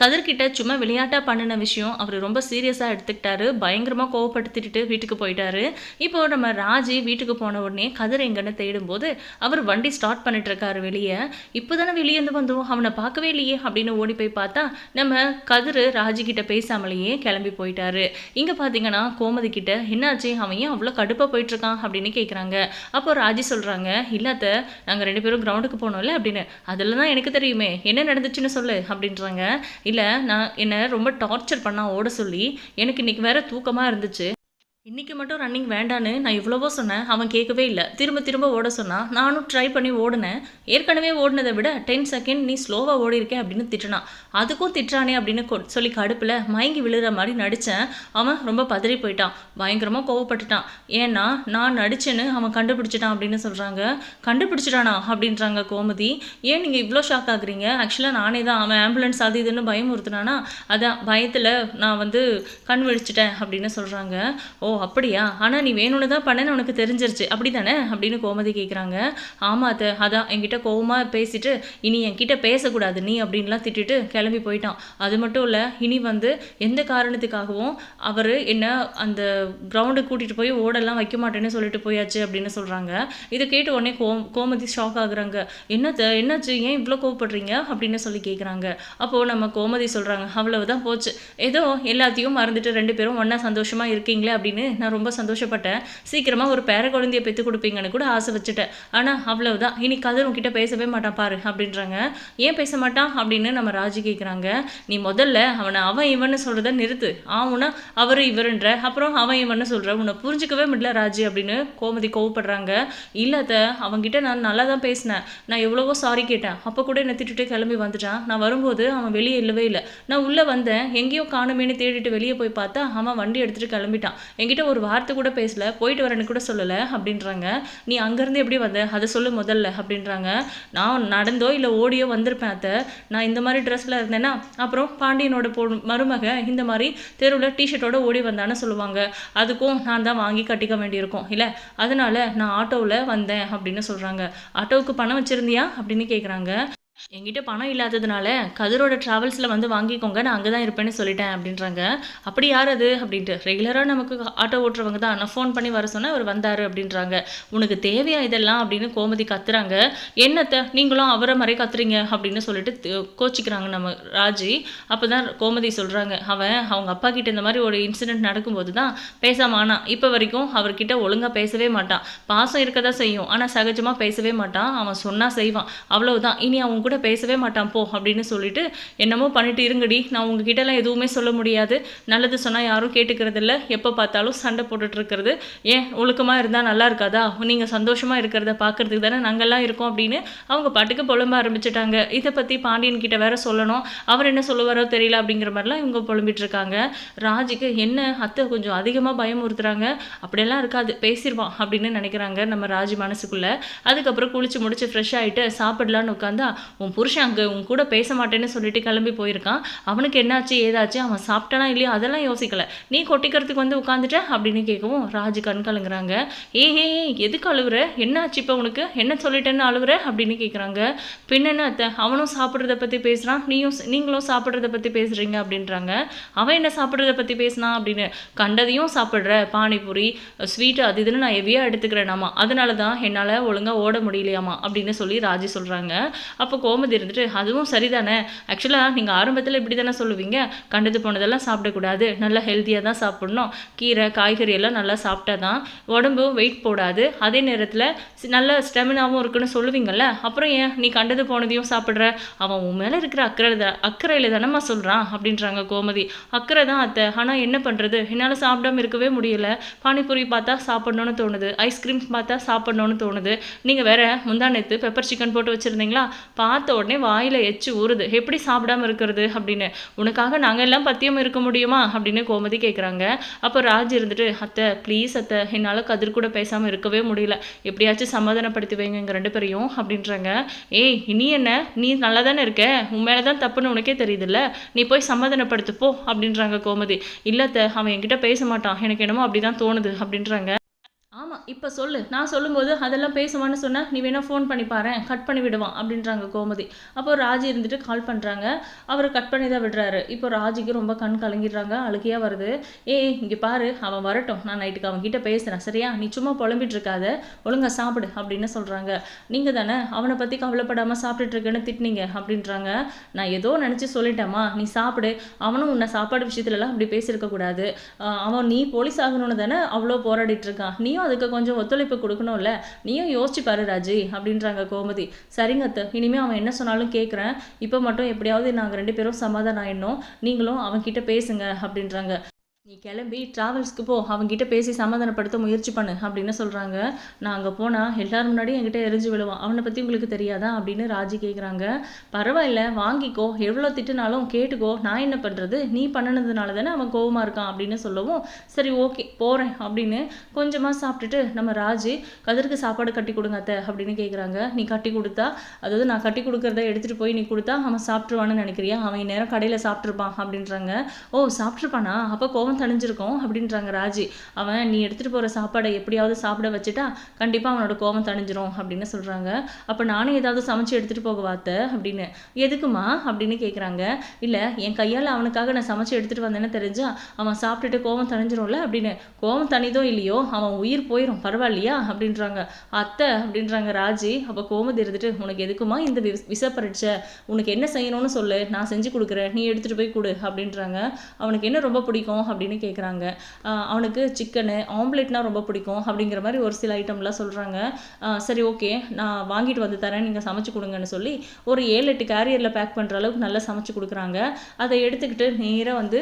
கதிர்கிட்ட சும்மா விளையாட்டாக பண்ணின விஷயம் அவர் ரொம்ப சீரியஸாக எடுத்துக்கிட்டாரு. பயங்கரமாக கோவப்படுத்திட்டு வீட்டுக்கு போயிட்டாரு. இப்போ நம்ம ராஜி வீட்டுக்கு போன உடனே கதிர் எங்கன்னு தேடும்போது அவர் வண்டி ஸ்டார்ட் பண்ணிட்டு இருக்காரு வெளியே. இப்போ தானே வெளியே இருந்து வந்தோம். அவனை பார்க்கவே இல்லையே அப்படின்னு ஓடி போய் பார்த்தா நம்ம கதிர் ராஜி கிட்ட பேசாமலேயே கிளம்பி போயிட்டாரு. இங்கே பார்த்தீங்கன்னா கோமதி கிட்ட என்னாச்சு? அவன் ஏன் அவ்வளோ கடுப்பாக போயிட்டு இருக்கான் அப்படின்னு கேட்குறாங்க அப்போ ராஜி சொல்கிறாங்க இல்லாத நாங்கள் ரெண்டு பேரும் கிரவுண்டுக்கு போனோம்ல அப்படின்னு. அதில் தான் எனக்கு தெரியுமே. என்ன நடந்துச்சுன்னு சொல்லு அப்படின்றாங்க. இல்லை நான் என்னை ரொம்ப டார்ச்சர் பண்ணால் ஓட சொல்லி எனக்கு இன்னைக்கு வேறு தூக்கமாக இருந்துச்சு. இன்றைக்கி மட்டும் ரன்னிங் வேண்டான்னு நான் இவ்வளவோ சொன்னேன் அவன் கேட்கவே இல்லை. திரும்ப திரும்ப ஓட சொன்னான் நானும் ட்ரை பண்ணி ஓடினேன். ஏற்கனவே ஓடினதை விட டென் செகண்ட் நீ ஸ்லோவாக ஓடி இருக்கே அப்படின்னு திட்டினான். அதுக்கும் திட்டுறானே அப்படின்னு கொ- சொல்லி கடுப்பில் மயங்கி விழுற மாதிரி நடித்தேன் அவன் ரொம்ப பதறி போயிட்டான். பயங்கரமாக கோவப்பட்டுட்டான். ஏன்னா நான் நடிச்சேன்னு அவன் கண்டுபிடிச்சிட்டான் அப்படின்னு சொல்கிறாங்க கண்டுபிடிச்சிட்டானா அப்படின்றாங்க கோமதி. ஏன் நீங்கள் இவ்வளோ ஷாக் ஆகுறீங்க? ஆக்சுவலாக நானே தான் அவன் ஆம்புலன்ஸ் அது இதுன்னு பயமுறுத்துனானா? அதான் பயத்தில் நான் வந்து கண் விழிச்சிட்டேன் அப்படின்னு சொல்கிறாங்க ஓ அப்படியா? ஆனால் நீ வேணும்னு தான் பண்ணேன்னு உனக்கு தெரிஞ்சிருச்சு. அப்படி தானே அப்படின்னு கோமதி கேட்குறாங்க ஆமா அது அதான் என்கிட்ட கோவமாக பேசிட்டு இனி என்கிட்ட பேசக்கூடாது நீ அப்படின்லாம் திட்டிட்டு கிளம்பி போயிட்டான். அது மட்டும் இல்லை இனி வந்து எந்த காரணத்துக்காகவும் அவர் என்ன அந்த கிரவுண்டுக்கு கூட்டிகிட்டு போய் ஓடெல்லாம் வைக்க மாட்டேன்னு சொல்லிட்டு போயாச்சு அப்படின்னு சொல்கிறாங்க இதை கேட்ட உடனே கோ கோமதி ஷாக் ஆகுறாங்க. என்னத்த என்னாச்சு? ஏன் இவ்வளோ கோவப்படுறீங்க? அப்படின்னு சொல்லி கேட்குறாங்க அப்போது நம்ம கோமதி சொல்கிறாங்க அவ்வளவுதான் போச்சு. ஏதோ எல்லாத்தையும் மறந்துட்டு ரெண்டு பேரும் ஒன்றா சந்தோஷமாக இருக்கீங்களே அப்படின்னு நான் ரொம்ப சந்தோஷப்பட்டேன். சீக்கிரமாக ஒரு பேர குழந்தையை பெற்று கொடுப்பீங்கன்னு கூட ஆசை வச்சுட்டேன். ஆனால் அவ்வளவுதான். இனி கதிர் உன்கிட்ட பேசவே மாட்டான் பாரு அப்படின்றாங்க. ஏன் பேச மாட்டான்? அப்படின்னு நம்ம ராஜி கேட்குறாங்க நீ முதல்ல அவனை அவன் இவன்னு சொல்கிறத நிறுத்து. ஆவுனா அவர் இவருன்ற. அப்புறம் அவன் இவன்னு சொல்கிற உன்னை புரிஞ்சிக்கவே முடியல ராஜி அப்படின்னு கோமதி கோவப்படுறாங்க. இல்லாத அவன்கிட்ட நான் நல்லா தான் பேசினேன். நான் எவ்வளவோ சாரி கேட்டேன். அப்போ கூட என்னை திட்டுட்டு கிளம்பி வந்துட்டான். நான் வரும்போது அவன் வெளியே இல்லவே இல்லை. நான் உள்ளே வந்தேன். எங்கேயோ காணுமேனு தேடிட்டு வெளியே போய் பார்த்தா அவன் வண்டி எடுத்துகிட்டு கிளம்பிட்டான். என்கிட்ட ஒரு வார்த்தை கூட பேசல போயிட்டு வரேன்னு கூட சொல்லலை அப்படின்றாங்க. நீ அங்கேருந்து எப்படி வந்த? அதை சொல்லு முதல்ல அப்படின்றாங்க. நான் நடந்தோ இல்லை ஓடியோ வந்திருப்பேன் அத்தை. நான் இந்த மாதிரி ட்ரெஸ்ஸில் இருந்தேன்னா அப்புறம் பாண்டியனோட பொ மருமக இந்த மாதிரி தெருவில் டிஷர்ட்டோட ஓடி வந்தான்னு சொல்லுவாங்க. அதுக்கும் நான் தான் வாங்கி கட்டிக்க வேண்டியிருக்கும் இல்லை? அதனால நான் ஆட்டோவில் வந்தேன் அப்படின்னு சொல்கிறாங்க ஆட்டோவுக்கு பணம் வச்சுருந்தியா அப்படின்னு கேட்குறாங்க எங்கிட்ட பணம் இல்லாததுனால கதிரோட ட்ராவல்ஸில் வந்து வாங்கிக்கோங்க நான் அங்கே தான் இருப்பேன்னு சொல்லிட்டேன் அப்படின்றாங்க. அப்படி யார் அது? அப்படின்ட்டு. ரெகுலராக நமக்கு ஆட்டோ ஓட்டுறவங்க தான். நான் ஃபோன் பண்ணி வர சொன்னேன் அவர் வந்தார் அப்படின்றாங்க. உனக்கு தேவையா இதெல்லாம்? அப்படின்னு கோமதி கத்துறாங்க. என்னத்தை? நீங்களும் அவரை மாதிரி கத்துறீங்க அப்படின்னு சொல்லிட்டு கோச்சிக்கிறாங்க நம்ம ராஜி. அப்போ தான் கோமதி சொல்கிறாங்க அவன் அவங்க அப்பா கிட்ட இந்த மாதிரி ஒரு இன்சிடென்ட் நடக்கும்போது தான் பேசாமானா இப்போ வரைக்கும் அவர்கிட்ட ஒழுங்காக பேசவே மாட்டான். பாசம் இருக்க தான் செய்யும். ஆனால் சகஜமாக பேசவே மாட்டான். அவன் சொன்னால் செய்வான். அவ்வளவுதான். இனி அவன் கூட பேசவே மாட்டான் போ அப்படின்னு சொல்லிட்டு என்னமோ பண்ணிட்டு இருங்கடி. நான் உங்ககிட்டலாம் எதுவுமே சொல்ல முடியாது. நல்லது சொன்னால் யாரும் கேட்டுக்கிறதில்ல. எப்போ பார்த்தாலும் சண்டை போட்டுட்ருக்கிறது ஏன் ஒழுக்கமாக இருந்தால் நல்லா இருக்காதா? நீங்கள் சந்தோஷமாக இருக்கிறத பார்க்கறதுக்கு தானே நாங்கள்லாம் இருக்கோம் அப்படின்னு அவங்க பாட்டுக்கு புலம்ப ஆரம்பிச்சிட்டாங்க. இதை பற்றி பாண்டியன் கிட்ட வேற சொல்லணும். அவர் என்ன சொல்லுவாரோ தெரியல அப்படிங்கிற மாதிரிலாம் இவங்க புலம்பிட்டு இருக்காங்க. ராஜுக்கு என்ன அத்தை கொஞ்சம் அதிகமாக பயமுறுத்துறாங்க. அப்படியெல்லாம் இருக்காது. பேசிடுவான் அப்படின்னு நினைக்கிறாங்க நம்ம ராஜி மனசுக்குள்ளே. அதுக்கப்புறம் குளிச்சு முடிச்சு ஃப்ரெஷ் ஆகிட்டு சாப்பிடலான்னு உட்காந்தா உன் புருஷன் அங்கே உன் கூட பேச மாட்டேன்னு சொல்லிட்டு கிளம்பி போயிருக்கான். அவனுக்கு என்னாச்சு ஏதாச்சு அவன் சாப்பிட்டானா இல்லையா? அதெல்லாம் யோசிக்கல. நீ கொட்டிக்கிறதுக்கு வந்து உட்காந்துட்ட அப்படின்னு கேட்கவும் ராஜு கண் கலங்குறாங்க. ஏ ஏ ஏ, எதுக்கு அழுவுற? என்னாச்சு இப்போ உனக்கு? என்ன சொல்லிட்டேன்னு அழுவுற? அப்படின்னு கேட்குறாங்க பின்னென்ன அத்தை? அவனும் சாப்பிட்றத பற்றி பேசுகிறான் நீயும் நீங்களும் சாப்பிட்றத பற்றி பேசுகிறீங்க அப்படின்றாங்க. அவன் என்ன சாப்பிட்றத பற்றி பேசினான் அப்படின்னு. கண்டதையும் சாப்பிட்ற பானிபூரி ஸ்வீட்டு அது இதுன்னு நான் ஹெவியாக எடுத்துக்கிறேனாமா. அதனால தான் என்னால் ஒழுங்காக ஓட முடியலையாமா அப்படின்னு சொல்லி ராஜி சொல்கிறாங்க அப்போ கோமதி இருந்துட்டு அதுவும் சரிதானே? ஆக்சுவலாக நீங்கள் ஆரம்பத்தில் இப்படி தானே சொல்லுவீங்க? கண்டது போனதெல்லாம் சாப்பிடக்கூடாது. நல்லா ஹெல்த்தியாக தான் சாப்பிடணும். கீரை காய்கறி எல்லாம் நல்லா சாப்பிட்டா தான் உடம்பு வெயிட் போடாது. அதே நேரத்தில் நல்ல ஸ்டெமினாவும் இருக்குன்னு சொல்லுவீங்கள்ல அப்புறம் ஏன் நீ கண்டது போனதையும் சாப்பிட்ற? அவன் உன் மேலே இருக்கிற அக்கறை தான் அக்கறையில் தானம்மா சொல்கிறான் அப்படின்றாங்க கோமதி. அக்கறை தான் அத்தை. ஆனால் என்ன பண்ணுறது என்னால் சாப்பிடாம இருக்கவே முடியல. பானிபூரி பார்த்தா சாப்பிட்ணுன்னு தோணுது. ஐஸ்கிரீம் பார்த்தா சாப்பிட்ணுன்னு தோணுது. நீங்கள் வேற முந்தா நேற்று பெப்பர் சிக்கன் போட்டு வச்சுருந்தீங்களா? பார்த்து பார்த்த உடனே வாயில் எச்சு ஊறுது. எப்படி சாப்பிடாம இருக்கிறது? அப்படின்னு. உனக்காக நாங்கள் எல்லாம் பத்தியம் இருக்க முடியுமா? அப்படின்னு கோமதி கேட்குறாங்க அப்போ ராஜ் இருந்துட்டு அத்தை ப்ளீஸ் அத்தை என்னால் கதிர் கூட பேசாமல் இருக்கவே முடியல. எப்படியாச்சும் சமாதானப்படுத்தி வைங்க எங்கள் ரெண்டு பேரையும் அப்படின்றாங்க. ஏய் இனி என்ன? நீ நல்லா தானே இருக்க? உன் மேலே தான் தப்புன்னு உனக்கே தெரியுதுல்ல. நீ போய் சமாதானப்படுத்து போ அப்படின்றாங்க கோமதி. இல்லத்த அவன் என்கிட்ட பேச மாட்டான். எனக்கு என்னமோ அப்படி தான் தோணுது அப்படின்றாங்க. ஆமாம் இப்போ சொல்லு. நான் சொல்லும்போது அதெல்லாம் பேசுவான்னு சொன்னால் நீ வேணால் ஃபோன் பண்ணி பாரு கட் பண்ணி விடுவான். அப்படின்றாங்க கோமதி. அப்போ ராஜி இருந்துட்டு கால் பண்ணுறாங்க அவர் கட் பண்ணி தான் விடுறாரு. இப்போ ராஜிக்கு ரொம்ப கண் கலங்கிடுறாங்க. அழுகையாக வருது. ஏய் இங்கே பாரு. அவன் வரட்டும். நான் நைட்டுக்கு அவன் கிட்டே பேசுகிறேன் சரியா? நீ சும்மா புலம்பிட்டு இருக்காத. ஒழுங்கா சாப்பிடு. அப்படின்னு சொல்கிறாங்க நீங்கள் தானே? அவனை பற்றி கவலைப்படாமல் சாப்பிட்டுட்டுருக்கேன்னு திட்டினீங்க. அப்படின்றாங்க. நான் ஏதோ நினச்சி சொல்லிட்டேம்மா. நீ சாப்பிடு. அவனும் உன்னை சாப்பாடு விஷயத்துலலாம் அப்படி பேசியிருக்கக்கூடாது அவன் நீ போலீஸ் ஆகணும்னு தானே அவ்வளோ போராடிட்டு இருக்கான். நீயும் அதுக்கு கொஞ்சம் ஒத்துழைப்பு கொடுக்கணும்ல? நீயும் யோசிச்சு பாரு ராஜி அப்படின்றாங்க கோமதி. சரிங்க அத்தை இனிமேல் அவன் என்ன சொன்னாலும் கேட்குறேன் இப்போ மட்டும் எப்படியாவது நாங்கள் ரெண்டு பேரும் சமாதானம் ஆயிடணும். நீங்களும் அவன்கிட்ட பேசுங்க அப்படின்றாங்க. நீ கிளம்பி ட்ராவல்ஸ்க்கு போ. அவங்ககிட்ட பேசி சமாதானப்படுத்த முயற்சி பண்ணு அப்படின்னு சொல்கிறாங்க நான் அங்கே போனால் எல்லாரும் முன்னாடியும் என்கிட்ட எரிஞ்சு விழுவான். அவனை பற்றி உங்களுக்கு தெரியாதா அப்படின்னு ராஜி கேட்குறாங்க பரவாயில்ல வாங்கிக்கோ. எவ்வளோ திட்டுனாலும் கேட்டுக்கோ. நான் என்ன பண்ணுறது நீ பண்ணினதுனால தானே அவன் கோவமாக இருக்கான் அப்படின்னு சொல்லவும் சரி ஓகே போகிறேன் அப்படின்னு கொஞ்சமாக சாப்பிட்டுட்டு நம்ம ராஜி கதிருக்கு சாப்பாடு கட்டி கொடுங்க அத்தை அப்படின்னு கேட்குறாங்க நீ கட்டி கொடுத்தா? அதாவது நான் கட்டி கொடுக்குறத எடுத்துகிட்டு போய் நீ கொடுத்தா அவன் சாப்பிட்ருவான்னு நினைக்கிறியா? அவன் நேரம் கடையில் சாப்பிட்ருப்பான் அப்படின்றாங்க. ஓ சாப்பிட்ருப்பானா அப்போ கோவம் தணிஞ்சிருக்கும் அப்படின்றாங்க ராஜி. அவன் நீ எடுத்துகிட்டு போகிற சாப்பாடை எப்படியாவது சாப்பிட வச்சுட்டா கண்டிப்பாக அவனோட கோவம் தணிஞ்சிரும் அப்படின்னு சொல்கிறாங்க அப்போ நானும் ஏதாவது சமைச்சு எடுத்துகிட்டு போக வாத்த அப்படின்னு. எதுக்குமா? அப்படின்னு கேட்குறாங்க இல்லை என் கையால் அவனுக்காக நான் சமைச்சு எடுத்துகிட்டு வந்தேன்னு தெரிஞ்சா அவன் சாப்பிட்டுட்டு கோவம் தணிஞ்சிரும்ல அப்படின்னு. கோவம் தனிதோ இல்லையோ அவன் உயிர் போயிடும் பரவாயில்லையா? அப்படின்றாங்க. அத்தை அப்படின்றாங்க ராஜி. அப்போ கோமதி இருந்துட்டு உனக்கு எதுக்குமா இந்த விச பரீட்சை உனக்கு என்ன செய்யணும்னு சொல்லு நான் செஞ்சு கொடுக்குறேன் நீ எடுத்துகிட்டு போய் கொடு அப்படின்றாங்க. அவனுக்கு என்ன ரொம்ப பிடிக்கும்? அப்படின்னு கேட்குறாங்க அவனுக்கு சிக்கனு ஆம்லேட்னா ரொம்ப பிடிக்கும் அப்படிங்கிற மாதிரி ஒரு சில ஐட்டம்லாம் சொல்கிறாங்க சரி ஓகே நான் வாங்கிட்டு வந்து தரேன். நீங்கள் சமைச்சு கொடுங்கன்னு சொல்லி ஒரு ஏழு எட்டு கேரியரில் பேக் பண்ணுற அளவுக்கு நல்லா சமைச்சு கொடுக்குறாங்க. அதை எடுத்துக்கிட்டு நேராக வந்து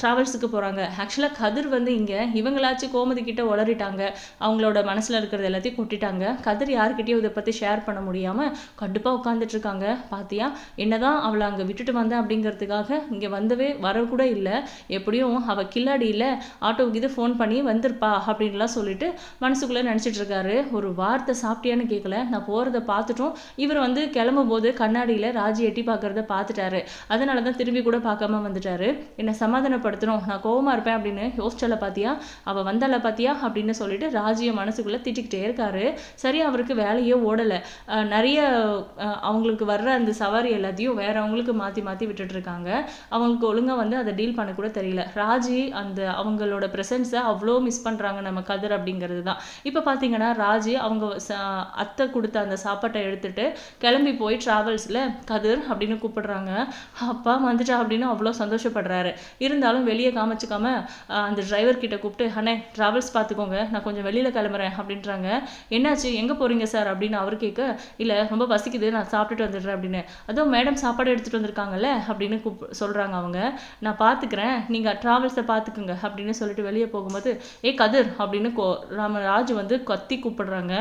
ட்ராவல்ஸுக்கு போகிறாங்க ஆக்சுவலாக கதிர் வந்து இங்கே இவங்களாச்சும் கோமதி கிட்ட உளறிட்டாங்க. அவங்களோட மனசில் இருக்கிறது எல்லாத்தையும் கொட்டிட்டாங்க. கதிர் யார்கிட்டயும் இதை பற்றி ஷேர் பண்ண முடியாமல் கண்டிப்பாக உட்காந்துட்ருக்காங்க பார்த்தியா என்னதான் அவளை அங்கே விட்டுட்டு வந்தேன் அப்படிங்கிறதுக்காக இங்கே வந்தவே வரக்கூட இல்லை. எப்படியும் அவள் அவள் கில்லாடியில் ஆட்டோவுக்கு இது ஃபோன் பண்ணி வந்திருப்பா அப்படின்லாம் சொல்லிட்டு மனசுக்குள்ளே நினச்சிட்டு இருக்காரு. ஒரு வார்த்தை சாப்பிட்டியான்னு கேட்கல நான் போகிறத பார்த்துட்டோம். இவர் வந்து கிளம்பும் போது கண்ணாடியில் ராஜி எட்டி பார்க்குறத பார்த்துட்டாரு. அதனால தான் திரும்பி கூட பார்க்காம வந்துட்டாரு. என்னை சமாதானப்படுத்தணும். நான் கோவமாக இருப்பேன் அப்படின்னு யோசிச்சல பார்த்தியா அவள் வந்தால பார்த்தியா அப்படின்னு சொல்லிட்டு ராஜியை மனசுக்குள்ளே திட்டிக்கிட்டே இருக்காரு. சரி அவருக்கு வேலையே ஓடலை. நிறைய அவங்களுக்கு வர்ற அந்த சவாரி எல்லாத்தையும் வேறவங்களுக்கு மாற்றி மாற்றி விட்டுட்டு இருக்காங்க. அவங்களுக்கு ஒழுங்காக வந்து அதை டீல் பண்ண கூட தெரியல. ராஜி அந்த அவங்களோட ப்ரெசன்ஸை அவ்வளோ மிஸ் பண்ணுறாங்க நம்ம கதிர் அப்படிங்கிறது தான் இப்போ பார்த்தீங்கன்னா ராஜி அவங்க அத்தை கொடுத்த அந்த சாப்பாட்டை எடுத்துட்டு கிளம்பி போய் ட்ராவல்ஸில் கதிர் அப்படின்னு கூப்பிடுறாங்க. அப்பா வந்துட்டா அப்படின்னு அவ்வளோ சந்தோஷப்படுறாரு. இருந்தாலும் வெளியே காமிச்சிக்காம அந்த டிரைவர் கிட்ட கூப்பிட்டு அண்ணே ட்ராவல்ஸ் பார்த்துக்கோங்க நான் கொஞ்சம் வெளியில் கிளம்புறேன் அப்படின்றாங்க. என்னாச்சு? எங்கே போகிறீங்க சார் அப்படின்னு அவர் கேட்க இல்லை ரொம்ப பசிக்குது. நான் சாப்பிட்டுட்டு வந்துடுறேன் அப்படின்னு. அதுவும் மேடம் சாப்பாடு எடுத்துகிட்டு வந்திருக்காங்கல்ல அப்படின்னு கூப் சொல்கிறாங்க அவங்க. நான் பார்த்துக்கிறேன் நீங்கள் ட்ராவல்ஸை பார்த்துக்குங்க அப்படின்னு சொல்லிட்டு வெளியே போகும்போது ஏ கதிர் அப்படின்னு கோ ராமராஜ் வந்து கத்தி கூப்பிடுறாங்க.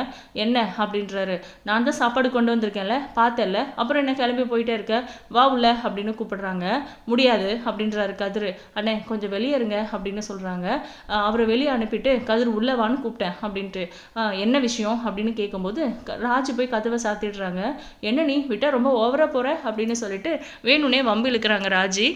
என்ன? அப்படின்றாரு. நான் தான் சாப்பாடு கொண்டு வந்திருக்கேன்ல பார்த்தல அப்புறம் என்ன கிளம்பி போயிட்டே இருக்க? வா உள்ள அப்படின்னு கூப்பிடுறாங்க. முடியாது அப்படின்றாரு கதிர். அண்ணே கொஞ்சம் வெளியே இருங்க அப்படின்னு சொல்கிறாங்க அவரை வெளியே அனுப்பிட்டு கதிர் உள்ளே வான்னு கூப்பிட்டேன் அப்படின்ட்டு. என்ன விஷயம்? அப்படின்னு கேட்கும்போது ராஜ் போய் கதவை சாத்திடுறாங்க. என்ன நீ விட்டால் ரொம்ப ஓவராக போகிற அப்படின்னு சொல்லிட்டு வேணும்னே வம்பு இழுக்கிறாங்க ராஜி.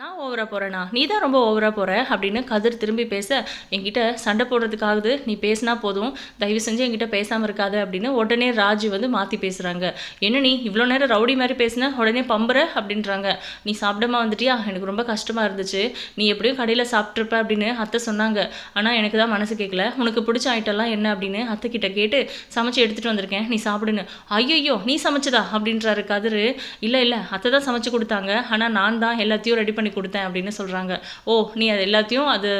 நான் ஓவராக போகிறேண்ணா நீ தான் ரொம்ப ஓவராக போகிற அப்படின்னு கதிர் திரும்பி பேச என்கிட்ட சண்டை போடுறதுக்காகுது நீ பேசினா போதும். தயவு செஞ்சு என்கிட்ட பேசாமல் இருக்காது. அப்படின்னு உடனே ராஜு வந்து மாற்றி பேசுகிறாங்க என்ன நீ இவ்வளோ நேரம் ரவுடி மாதிரி பேசின? உடனே பம்புற? அப்படின்றாங்க. நீ சாப்பிடாம வந்துட்டியா? எனக்கு ரொம்ப கஷ்டமாக இருந்துச்சு. நீ எப்படியும் கடையில் சாப்பிட்ருப்ப அப்படின்னு அத்தை சொன்னாங்க. ஆனால் எனக்கு தான் மனசு கேட்கல உனக்கு பிடிச்ச ஐட்டம்லாம் என்ன? அப்படின்னு அத்தை கிட்ட கேட்டு சமைச்சு எடுத்துகிட்டு வந்திருக்கேன். நீ சாப்பிடுன்னு. ஐயோ நீ சமைச்சதா? அப்படின்றாரு கதிர். இல்லை இல்லை. அத்தை தான் சமைச்சு கொடுத்தாங்க. ஆனால் நான் தான் எல்லாத்தையும் ரெடி பண்ணி பண்ணி கொடுத்தேன் அப்படின்னு சொல்கிறாங்க ஓ நீ அது எல்லாத்தையும் அது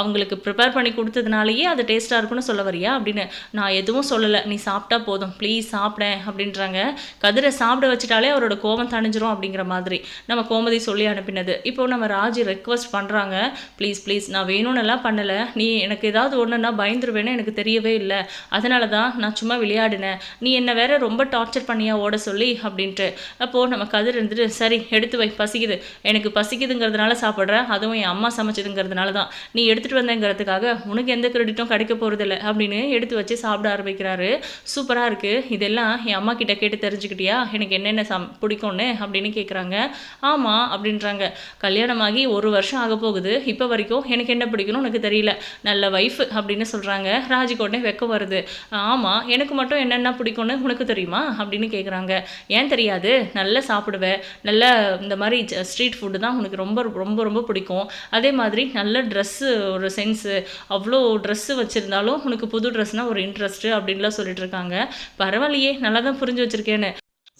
அவங்களுக்கு ப்ரிப்பேர் பண்ணி கொடுத்ததுனாலேயே அது டேஸ்ட்டாக இருக்கும்னு சொல்ல வரியா? அப்படின்னு நான் எதுவும் சொல்லலை. நீ சாப்பிட்டா போதும். ப்ளீஸ் சாப்பிடேன் அப்படின்றாங்க. கதிரை சாப்பிட வச்சுட்டாலே அவரோட கோபம் தணிஞ்சிரும் அப்படிங்கிற மாதிரி நம்ம கோமதி சொல்லி அனுப்பினது. இப்போ நம்ம ராஜி ரெக்வஸ்ட் பண்ணுறாங்க ப்ளீஸ் ப்ளீஸ் நான் வேணும்னு எல்லாம் பண்ணலை. நீ எனக்கு ஏதாவது ஒன்றுன்னா பயந்துருவேன்னு எனக்கு தெரியவே இல்லை. அதனால தான் நான் சும்மா விளையாடினேன். நீ என்னை வேற ரொம்ப டார்ச்சர் பண்ணியா ஓட சொல்லி அப்படின்ட்டு. அப்போது நம்ம கதிர் இருந்துட்டு சரி எடுத்து வை பசிக்குது. எனக்கு பசிக்குது பசிக்குதுங்கிறதுனால சாப்பிட்றேன் அதுவும் என் அம்மா சமைச்சதுங்கிறதுனால தான். நீ எடுத்துகிட்டு வந்தேங்கிறதுக்காக உனக்கு எந்த கிரெடிட்டும் கிடைக்க போகிறதில்ல அப்படின்னு எடுத்து வச்சு சாப்பிட ஆரம்பிக்கிறாரு. சூப்பராக இருக்குது இதெல்லாம் என் அம்மா கிட்ட கேட்டு தெரிஞ்சுக்கிட்டியா? எனக்கு என்னென்ன சம் பிடிக்கும்னு அப்படின்னு கேட்குறாங்க ஆமாம் அப்படின்றாங்க. கல்யாணமாகி ஒரு வருஷம் ஆக போகுது. இப்போ வரைக்கும் எனக்கு என்ன பிடிக்கணும் உனக்கு தெரியல. நல்ல ஒய்ஃப் அப்படின்னு சொல்கிறாங்க ராஜிக்கோட்டே வெக்க வருது. ஆமாம் எனக்கு மட்டும் என்னென்ன பிடிக்கும்னு உனக்கு தெரியுமா? அப்படின்னு கேட்குறாங்க ஏன் தெரியாது? நல்லா சாப்பிடுவேன் நல்ல இந்த மாதிரி ஸ்ட்ரீட் ஃபுட்டு தான் உனக்கு ரொம்ப ரொம்ப ரொம்ப பிடிக்கும். அதே மாதிரி நல்ல ட்ரெஸ்ஸு ஒரு சென்ஸு அவ்வளோ ட்ரெஸ்ஸு வச்சுருந்தாலும் உனக்கு புது ட்ரெஸ்னால் ஒரு இன்ட்ரெஸ்ட்டு அப்படின்லாம் சொல்லிகிட்ருக்காங்க பரவாயில்லையே நல்லா தான் புரிஞ்சு வச்சுருக்கேன்னு.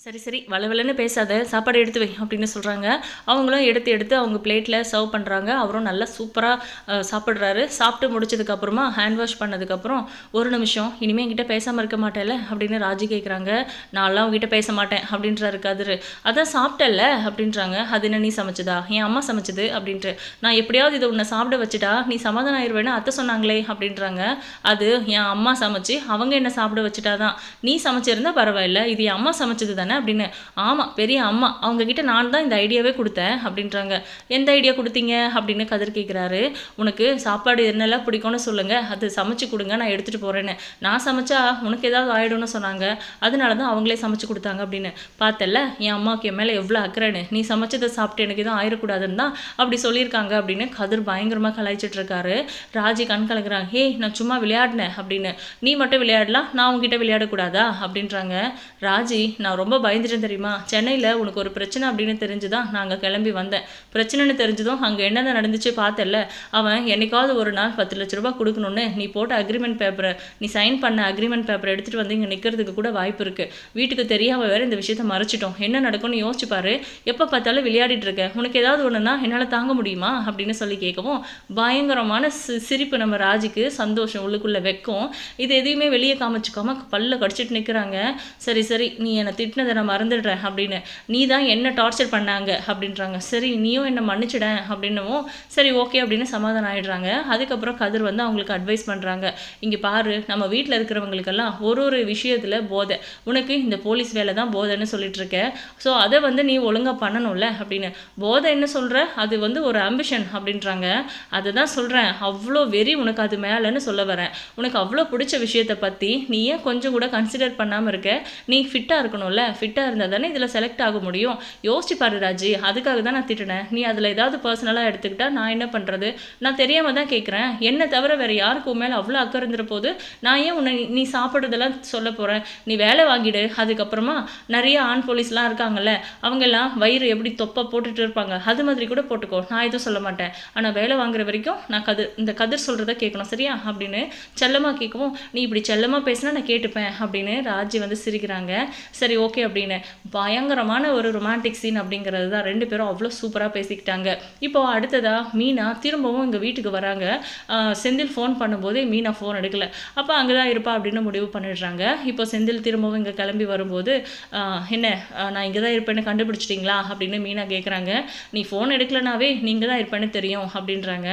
சரி சரி. வளவலன்னு பேசாத. சாப்பாடு எடுத்து வை அப்படின்னு சொல்கிறாங்க அவங்களும் எடுத்து எடுத்து அவங்க பிளேட்டில் சர்வ் பண்ணுறாங்க அவரும் நல்லா சூப்பராக சாப்பிட்றாரு. சாப்பிட்டு முடிச்சதுக்கப்புறமா ஹேண்ட் வாஷ் பண்ணதுக்கப்புறம் ஒரு நிமிஷம் இனிமேல் என்கிட்ட பேசாமல் இருக்க மாட்டேல அப்படின்னு ராஜி கேட்குறாங்க நான்லாம் உங்ககிட்ட பேச மாட்டேன் அப்படின்றாரு கதிர். அதான் சாப்பிட்டல்ல அப்படின்றாங்க. அது என்ன நீ சமைச்சதா? என் அம்மா சமைச்சது அப்படின்ட்டு. நான் எப்படியாவது இதை உன்னை சாப்பிட வச்சுட்டா நீ சமாதானம் ஆயிடுவேன்னு அத்தை சொன்னாங்களே அப்படின்றாங்க. அது என் அம்மா சமைச்சு அவங்க என்ன சாப்பிட வச்சுட்டா தான் நீ சமைச்சிருந்தா பரவாயில்ல. இது என் அம்மா சமைச்சது தானே அப்படின்னு. ஆமாம் பெரிய அம்மா அவங்க கிட்ட நான் தான் இந்த ஐடியாவே கொடுத்தேன் அப்படின்றாங்க. எந்த ஐடியா கொடுத்தீங்க அப்படின்னு கதிர் கேட்குறாரு உனக்கு சாப்பாடு என்னெல்லாம் பிடிக்கும்னு சொல்லுங்கள் அது சமைச்சு கொடுங்க நான் எடுத்துகிட்டு போகிறேன்னு நான் சமைச்சா உனக்கு ஏதாவது ஆயிடும்னு சொன்னாங்க. அதனால தான் அவங்களே சமைச்சு கொடுத்தாங்க அப்படின்னு. பார்த்தல என் அம்மாவுக்கு என் மேலே எவ்வளோ அக்கறைன்னு. நீ சமைச்சதை சாப்பிட்டு எனக்கு எதுவும் ஆயிடக்கூடாதுன்னு தான் அப்படி சொல்லியிருக்காங்க அப்படின்னு கதிர் பயங்கரமாக கலாய்ச்சிட்டு இருக்காரு ராஜி கண் கலக்குறாங்க ஹே நான் சும்மா விளையாடினேன் அப்படின்னு. நீ மட்டும் விளையாடலாம் நான் உங்ககிட்ட விளையாடக்கூடாதா? அப்படின்றாங்க. ராஜி நான் ரொம்ப பயந்துட்டேன் தெரியுமா? சென்னையில் உனக்கு ஒரு பிரச்சனை அப்படின்னு தெரிஞ்சு தான் நாங்கள் கிளம்பி வந்தேன். பிரச்சனைன்னு தெரிஞ்சதும் அங்கே என்னென்ன நடந்துச்சு பார்த்தல அவன் என்னைக்காவது ஒரு நாள் பத்து லட்ச ரூபா கொடுக்கணுன்னு நீ போட்ட அக்ரிமெண்ட் பேப்பரை நீ சைன் பண்ண அக்ரிமெண்ட் பேப்பரை எடுத்துகிட்டு வந்து இங்கே நிற்கிறதுக்கு கூட வாய்ப்பு இருக்குது வீட்டுக்கு தெரியாமல் வேறு இந்த விஷயத்த மறைச்சிட்டோம். என்ன நடக்கும்னு யோசிச்சுப்பாரு எப்போ பார்த்தாலும் விளையாடிட்டு இருக்க. உனக்கு ஏதாவது ஒன்றுனா என்னால் தாங்க முடியுமா? அப்படின்னு சொல்லி கேட்கவும் பயங்கரமான சி சிரிப்பு நம்ம ராஜிக்கு சந்தோஷம் உள்ளுக்குள்ளே வைக்கும். இது எதையுமே வெளியே காமிச்சுக்காம பல்ல கடிச்சிட்டு நிற்கிறாங்க சரி சரி நீ என்னை திட்டினதை நான் மறந்துடுறேன் அப்படின்னு. நீ தான் என்ன டார்ச்சர் பண்ணாங்க அப்படின்றாங்க. சரி நீயும் என்னை மன்னிச்சிடேன் அப்படின்னவும் சரி ஓகே அப்படின்னு சமாதானம் ஆகிடுறாங்க அதுக்கப்புறம் கதிர் வந்து அவங்களுக்கு அட்வைஸ் பண்ணுறாங்க இங்கே பாரு நம்ம வீட்டில் இருக்கிறவங்களுக்கெல்லாம் ஒரு ஒரு விஷயத்தில் போதை. உனக்கு இந்த போலீஸ் வேலை தான் போதைன்னு சொல்லிட்டு இருக்க. ஸோ அதை வந்து நீ ஒழுங்காக பண்ணணும்ல அப்படின்னு. போதை என்ன சொல்கிற அது வந்து ஒரு அம்பிஷன் அப்படின்றாங்க. அதை தான் சொல்கிறேன் அவ்வளோ வெறி உனக்கு அது மேலேன்னு சொல்ல வரேன். உனக்கு அவ்வளோ பிடிச்ச விஷயத்தை பற்றி நீ ஏன் கொஞ்சம் கூட கன்சிடர் பண்ணாமல் இருக்க? நீ ஃபிட்டாக இருக்கணும்ல ஃபிட்டாக இருந்தால் தானே இதில் செலக்ட் ஆக முடியும். யோசிச்சு பாரு ராஜி அதுக்காக தான் நான் திட்டினேன். நீ அதில் ஏதாவது பர்சனலாக எடுத்துக்கிட்டா நான் என்ன பண்ணுறது நான் தெரியாமல் தான் கேட்குறேன் என்னை தவிர வேறு யாருக்கும் மேலே அவ்வளோ அக்கறை இருந்துற போது நான் ஏன் உன்னை நீ சாப்பிட்றதெல்லாம் சொல்ல போகிறேன் நீ வேலை வாங்கிடு. அதுக்கப்புறமா நிறைய ஆண் போலீஸ்லாம் இருக்காங்கல்ல அவங்கெல்லாம் வயிறு எப்படி தொப்பை போட்டுட்டு இருப்பாங்க? அது மாதிரி கூட போட்டுக்கோ. நான் எதுவும் சொல்ல மாட்டேன். ஆனால் வேலை வாங்குற வரைக்கும் நான் கதிர் இந்த கதிர் சொல்கிறத கேட்கணும் சரியா? அப்படின்னு செல்லமாக கேட்கவும் நீ இப்படி செல்லமாக பேசினா நான் கேட்டுப்பேன் அப்படின்னு ராஜி வந்து சிரிக்கிறாங்க. சரி ஓகே அப்படின்னு. பயங்கரமான ஒரு ரொமான்டிக் சீன் அப்படிங்கிறது தான். ரெண்டு பேரும் அவ்வளோ சூப்பராக பேசிக்கிட்டாங்க. இப்போ அடுத்ததாக மீனா திரும்பவும் எங்கள் வீட்டுக்கு வராங்க. செந்தில் ஃபோன் பண்ணும்போது மீனா ஃபோன் எடுக்கல. அப்போ அங்கே தான் இருப்பா அப்படின்னு முடிவு பண்ணிடுறாங்க. இப்போ செந்தில் திரும்பவும் இங்கே கிளம்பி வரும்போது என்ன நான் இங்கே தான் இருப்பேன்னு கண்டுபிடிச்சிட்டிங்களா? அப்படின்னு மீனா கேட்குறாங்க நீ ஃபோன் எடுக்கலனாவே நீங்கள் தான் இருப்பேன்னு தெரியும் அப்படின்றாங்க.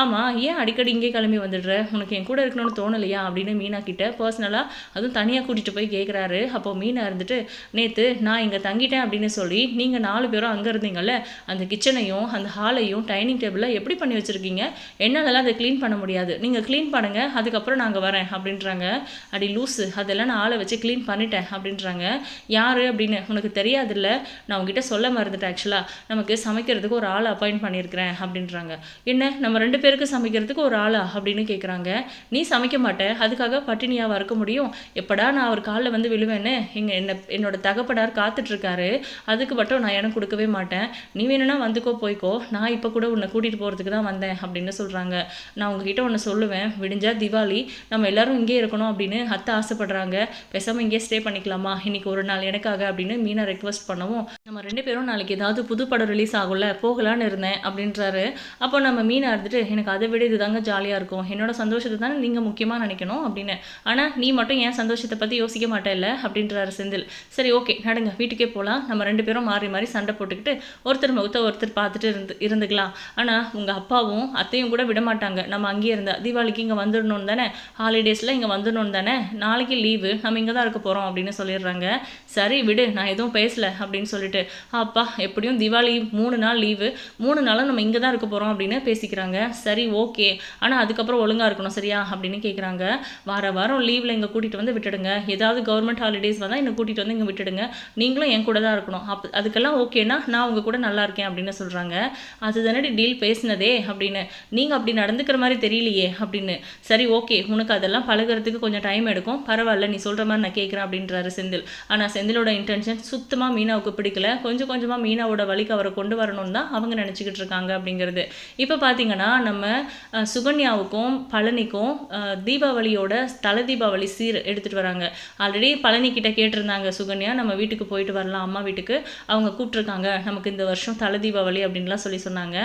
ஆமாம் ஏன் அடிக்கடி இங்கே கிளம்பி வந்துடுற? உனக்கு என் கூட இருக்கணும்னு தோணலையா? அப்படின்னு மீனா கிட்ட பர்சனலாக அதுவும் தனியாக கூட்டிகிட்டு போய் கேட்குறாரு அப்போ மீனா இருந்துட்டு நேற்று நான் இங்கே தங்கிட்டேன் அப்படின்னு சொல்லி நீங்கள் நாலு பேரும் அங்கே இருந்தீங்கல்ல அந்த கிச்சனையும் அந்த ஹாலையும் டைனிங் டேபிளை எப்படி பண்ணி வச்சுருக்கீங்க? என்னாலலாம் அதை க்ளீன் பண்ண முடியாது. நீங்கள் க்ளீன் பண்ணுங்கள் அதுக்கப்புறம் நாங்கள் வரேன் அப்படின்றாங்க. அடி லூஸு அதெல்லாம் நான் ஆளை வச்சு க்ளீன் பண்ணிட்டேன் அப்படின்றாங்க. யார் அப்படின்னு உனக்கு தெரியாதுல்ல? நான் உங்ககிட்ட சொல்ல மறந்துட்டேன் ஆக்சுவலாக நமக்கு சமைக்கிறதுக்கு ஒரு ஆளை அப்பாயிண்ட் பண்ணியிருக்கிறேன் அப்படின்றாங்க. என்ன நம்ம ரெண்டு பேருக்கு சமைக்கிறதுக்கு ஒரு ஆளா அப்படின்னு கேட்குறாங்க நீ சமைக்க மாட்டே அதுக்காக பட்டினியாக இருக்க முடியும்? எப்படா நான் அவர் காலில் வந்து விழுவேன்னு? எங்கள் என்ன என்னோட தகப்பனார் காத்துட்ருக்காரு. அதுக்கு மட்டும் நான் இடம் கொடுக்கவே மாட்டேன். நீ வேணும்னா வந்துக்கோ போய்க்கோ. நான் இப்போ கூட உன்னை கூட்டிகிட்டு போகிறதுக்கு தான் வந்தேன் அப்படின்னு சொல்கிறாங்க நான் உங்ககிட்ட ஒன்று சொல்லுவேன். விடிஞ்சா திவாலி நம்ம எல்லாரும் இங்கே இருக்கணும் அப்படின்னு அத்தை ஆசைப்படுறாங்க. பேசாமல் இங்கே ஸ்டே பண்ணிக்கலாமா? இன்னைக்கு ஒரு நாள் எனக்காக அப்படின்னு மீனா ரெக்வஸ்ட் பண்ணவும் நம்ம ரெண்டு பேரும் நாளைக்கு ஏதாவது புது படம் ரிலீஸ் ஆகும்ல போகலான்னு இருந்தேன் அப்படின்றாரு. அப்போ நம்ம மீனா இருந்துட்டு எனக்கு அதை விட இது தாங்க ஜாலியாக இருக்கும். என்னோட சந்தோஷத்தை தானே நீங்கள் முக்கியமாக நினைக்கணும் அப்படின்னு. ஆனால் நீ மட்டும் ஏன் சந்தோஷத்தை பற்றி யோசிக்க மாட்டேல்ல? அப்படின்றாரு செந்தில். சரி ஓகே நடுங்க வீட்டுக்கே போகலாம் நம்ம ரெண்டு பேரும் மாறி மாறி சண்டை போட்டுக்கிட்டு ஒருத்தர் முகத்தை ஒருத்தர் பார்த்துட்டு இருந்து இருந்துக்கலாம். ஆனால் உங்கள் அப்பாவும் அத்தையும் கூட விட மாட்டாங்க. நம்ம அங்கேயே இருந்தால் தீபாவளிக்கு இங்கே வந்துடணும் தானே? ஹாலிடேஸில் இங்கே வந்துடணும் தானே? நாளைக்கு லீவு நம்ம இங்கே தான் இருக்க போகிறோம் அப்படின்னு சொல்லிடுறாங்க. சரி விடு நான் எதுவும் பேசலை அப்படின்னு சொல்லிட்டு அப்பா எப்படியும் தீபாவளி மூணு நாள் லீவு மூணு நாளும் நம்ம இங்கே தான் இருக்க போகிறோம் அப்படின்னு பேசிக்கிறாங்க. சரி ஓகே. ஆனால் அதுக்கப்புறம் ஒழுங்காக இருக்கணும் சரியா? அப்படின்னு கேட்குறாங்க வார வாரம் லீவில் இங்கே கூட்டிகிட்டு வந்து விட்டுடுங்க. ஏதாவது கவர்மெண்ட் ஹாலிடேஸ் வந்தால் என்னை கூட்டிகிட்டு வந்து இங்கே விட்டுடுங்க. நீங்களும் என் கூட தான் இருக்கணும். அப் அதுக்கெல்லாம் ஓகேனா நான் உங்கள் கூட நல்லா இருக்கேன் அப்படின்னு சொல்கிறாங்க அது தானடி டீல் பேசினதே அப்படின்னு. நீங்கள் அப்படி நடந்துக்கிற மாதிரி தெரியலையே அப்படின்னு. சரி ஓகே. உனக்கு அதெல்லாம் பழகுறதுக்கு கொஞ்சம் டைம் எடுக்கும். பரவாயில்ல நீ சொல்கிற மாதிரி நான் கேட்குறேன் அப்படின்றாரு செந்தில். ஆனால் செந்திலோட இன்டென்ஷன் சுத்தமாக மீனாவுக்கு பிடிக்கல. கொஞ்சம் கொஞ்சமாக மீனாவோட வழிக்கு அவரை கொண்டு வரணும் தான் அவங்க நினச்சிக்கிட்டு இருக்காங்க அப்படிங்கிறது. இப்போ பார்த்தீங்கன்னா நம்ம சுகன்யாவுக்கும் பழனிக்கும் தீபாவளியோட தலை தீபாவளி சீர் எடுத்துகிட்டு வராங்க. ஆல்ரெடி பழனி கிட்ட கேட்டிருந்தாங்க சுகன்யா நம்ம வீட்டுக்கு போயிட்டு வரலாம் அம்மா வீட்டுக்கு. அவங்க கூப்பிட்ருக்காங்க நமக்கு இந்த வருஷம் தலை தீபாவளி அப்படின்லாம் சொல்லி சொன்னாங்க.